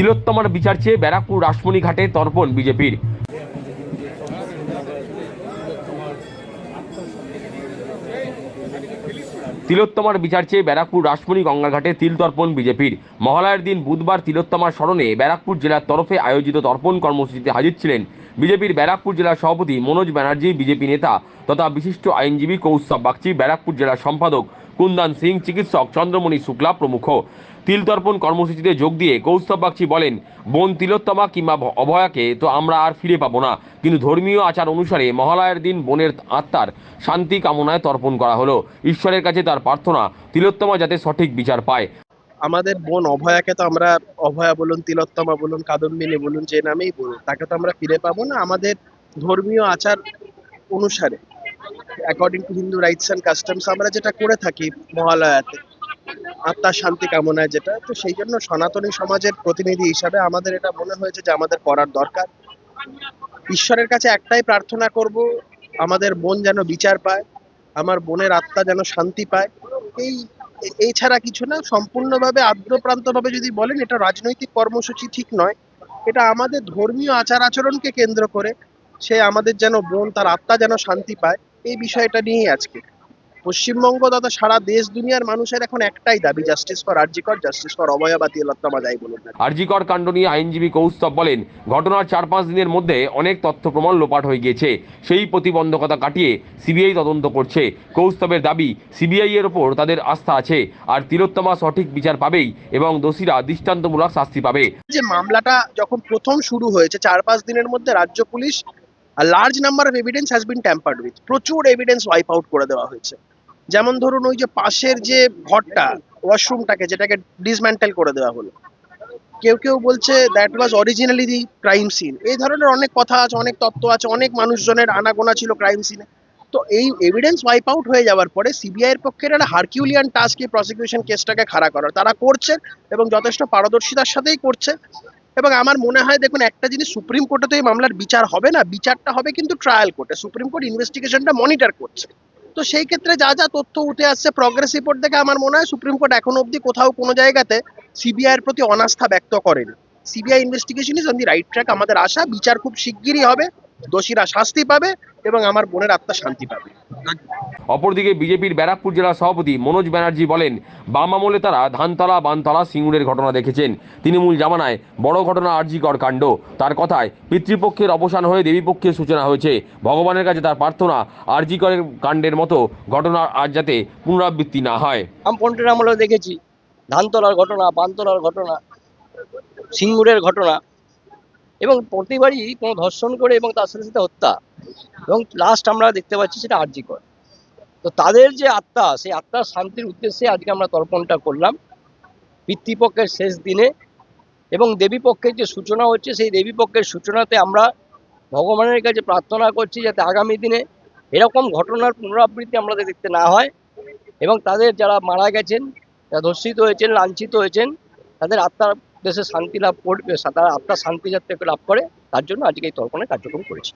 তিলোত্তমার বিচার চেয়ে ব্যারাকপুর রাসমণি ঘাটে তর্পণ বিজেপির। তিলোত্তমার বিচার চেয়ে ব্যারাকপুর রাসমণি গঙ্গাঘাটে তিল তর্পণ বিজেপির। মহালয়ার দিন বুধবার তিলোত্তমার স্মরণে ব্যারাকপুর জেলার তরফে আয়োজিত তর্পণ কর্মসূচিতে হাজির ছিলেন বিজেপির ব্যারাকপুর জেলার সভাপতি মনোজ ব্যানার্জি, বিজেপি নেতা তথা বিশিষ্ট আইনজীবী কৌস্তব বাগচি, ব্যারাকপুর জেলার সম্পাদক কুন্দান সিং, চিকিৎসক চন্দ্রমণি শুক্লা প্রমুখ। তিল তর্পণ কর্মসূচিতে যোগ দিয়ে কৌস্তব বাগচি বলেন, বোন তিলোত্তমা কিংবা অভয়াকে তো আমরা আর ফিরে পাবো না। কিন্তু ধর্মীয় আচার অনুসারে মহালয়ার দিন বোনের আত্মার শান্তি কামনায় তর্পণ করা হলো। ঈশ্বরের কাছে তার প্রার্থনা, তিলোত্তমা যাতে সঠিক বিচার পায়। আমাদের বোন অভয়াকে তো আমরা অভয়া বলুন, তিলোত্তমা বলুন, কাদম্বিনী বলুন, যে নামেই বলুন, তাকে তো আমরা ফিরে পাবো না আমাদের ধর্মীয় আচার অনুসারে। According to Hindu rites and customs আমরা যেটা করে থাকি মহালয়াতে, আত্মার শান্তি কামনায় যেটা, তো সেই জন্য সনাতনী সমাজের প্রতিনিধি হিসাবে আমাদের এটা মনে হয়েছে যে আমাদের করার দরকার। ঈশ্বরের কাছে একটাই প্রার্থনা করব, আমাদের বোন যেন বিচার পায়, আমার বোনের আত্মা যেন শান্তি পায়। এই এছাড়া কিছু না, সম্পূর্ণভাবে আদ্যপ্রান্তভাবে যদি বলেন, এটা রাজনৈতিক কর্মসূচি ঠিক নয়। এটা আমাদের ধর্মীয় আচার আচরণকে কেন্দ্র করে, সে আমাদের যেন বোন, তার আত্মা যেন শান্তি পায়। এই বিষয়টা নিয়েই আজকে। পশ্চিমবঙ্গ তথা সারা দেশ দুনিয়ার মানুষের এখন একটাই দাবি justice for RG Kar justice for Abhaya বা যাই বলুন না আরজিকর কাণ্ড নিয়ে আইনজীবী কৌস্তব বলেন ঘটনার চার পাঁচ দিনের মধ্যে অনেক তথ্য প্রমাণ লোপাট হয়ে গিয়েছে। সেই প্রতিবন্ধকতা কাটিয়ে সিবিআই তদন্ত করছে। কৌস্তবের দাবি সিবিআই এর ওপর তাদের আস্থা আছে আর তিলোত্তমা সঠিক বিচার পাবেই এবং দোষীরা দৃষ্টান্তমূলক শাস্তি পাবে। যে মামলাটা যখন প্রথম শুরু হয়েছে চার পাঁচ দিনের মধ্যে রাজ্য police large number of evidence has been tampered with প্রচুর এভিডেন্স ওয়াইপ আউট করে দেওয়া হয়েছে। যেমন ধরুন ওই যে পাশের যে ঘরটা ওয়াশরুমটাকে যেটাকে ডিসম্যান্টেল করে দেওয়া হলো। কেউ কেউ বলছে that was originally the crime scene এই ধরনের অনেক কথা আছে, অনেক তত্ত্ব আছে, অনেক মানুষজনের আনাগোনা ছিল ক্রাইম সিনে তো এই এভিডেন্স ওয়াইপ আউট হয়ে যাওয়ার পরে সিবিআই এর পক্ষে একটা হারকিউলিয়ান টাস্ক এই প্রসিকিউশন কেসটাকে খাড়া করার। তারা করছে এবং যথেষ্ট পারদর্শিতার সাথেই করছে। এবং আমার মনে হয়, দেখুন, একটা জিনিস সুপ্রিম কোর্টে তো এই মামলার বিচার হবে না, বিচারটা হবে কিন্তু ট্রায়াল কোর্টে সুপ্রিম কোর্ট ইনভেস্টিগেশনটা মনিটর করছে। তো সেই ক্ষেত্রে যা যা তথ্য উঠে আসছে প্রগ্রেস রিপোর্ট দেখে আমার মনে হয় সুপ্রিম কোর্ট এখনও অবধি কোথাও কোনো জায়গাতে সিবিআই এর প্রতি অনাস্থা ব্যক্ত করেনি। CBI investigation is on the right track আমাদের আশা, বিচার খুব শিগগিরই হবে। দোষীরা শাস্তি পাবে এবং আমার বোনের আত্মা শান্তি পাবে। অপরদিকে বিজেপির ব্যারাকপুর জেলা সভাপতি মনোজ ব্যানার্জি বলেন বাম আমলে তারা ধানতলা বানতলা সিঙ্গুরের ঘটনা দেখেছেন। তৃণমূল জামানায় বড় ঘটনা আর্জিকর কাণ্ড। তার কথায় পিতৃপক্ষের অবসান হয়ে দেবীপক্ষের সূচনা হয়েছে। ভগবানের কাছে তার প্রার্থনা আর্জিকরের কাণ্ডের মতো ঘটনা আর যাতে পুনরাবৃত্তি না হয়। বামপন্থীর আমলেও দেখেছি ধানতলার ঘটনা বানতলার ঘটনা সিঙ্গুরের ঘটনা। এবং প্রতিবারই কোনো ধর্ষণ করে এবং তার সাথে সাথে হত্যা। এবং লাস্ট আমরা দেখতে পাচ্ছি সেটা আর্যিকর তো তাদের যে আত্মা, সেই আত্মার শান্তির উদ্দেশ্যে আজকে আমরা তর্পণটা করলাম। পিতৃপক্ষের শেষ দিনে এবং দেবীপক্ষের যে সূচনা হচ্ছে, সেই দেবীপক্ষের সূচনাতে আমরা ভগবানের কাছে প্রার্থনা করছি যাতে আগামী দিনে এরকম ঘটনার পুনরাবৃত্তি যাতে দেখতে না হয় এবং তাদের যারা মারা গেছেন, যারা ধর্ষিত হয়েছেন, লাঞ্ছিত হয়েছেন, তাদের আত্মার দেশে শান্তি লাভ করবে তারা আত্মার শান্তি যাতে লাভ করে, তার জন্য আজকে এই তর্পণের কার্যক্রম করেছি।